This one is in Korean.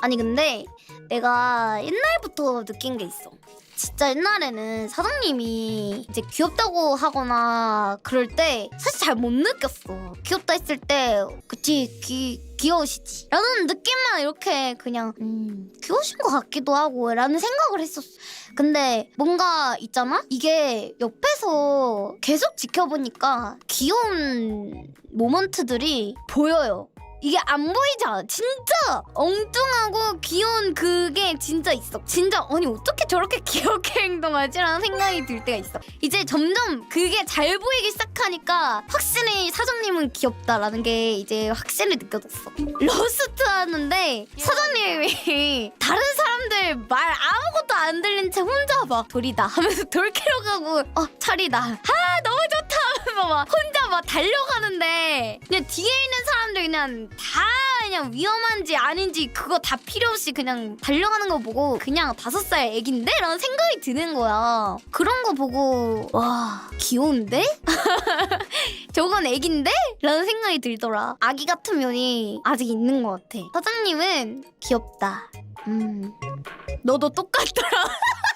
아니 근데 내가 옛날부터 느낀 게 있어. 진짜 옛날에는 사장님이 이제 귀엽다고 하거나 그럴 때 사실 잘 못 느꼈어. 귀엽다 했을 때 그치 귀 귀여우시지. 라는 느낌만 이렇게 그냥 음 귀여우신 것 같기도 하고 라는 생각을 했었어. 근데 뭔가 있잖아? 이게 옆에서 계속 지켜보니까 귀여운 모먼트들이 보여요. 이게 안 않아? 진짜 엉뚱하고 귀여운 그게 진짜 있어. 진짜 아니 어떻게 저렇게 귀엽게 행동하지라는 생각이 들 때가 있어. 이제 점점 그게 잘 보이기 시작하니까 확실히 사장님은 귀엽다라는 게 이제 확실히 느껴졌어. 러스트 하는데 사장님이 다른 사람들 말 아무것도 안 들린 채 혼자 막 돌이다 하면서 돌캐러 가고 어 차리다 아 너무 하면서 막 혼자 막 달려가는데 그냥 뒤에 있는 사람들 그냥 다 그냥 위험한지 아닌지 그거 다 필요 없이 그냥 달려가는 거 보고 그냥 다섯 살 애긴데? 라는 생각이 드는 거야 그런 거 보고 와 귀여운데? 저건 애긴데? 라는 생각이 들더라 아기 같은 면이 아직 있는 것 같아 사장님은 귀엽다 음 너도 똑같더라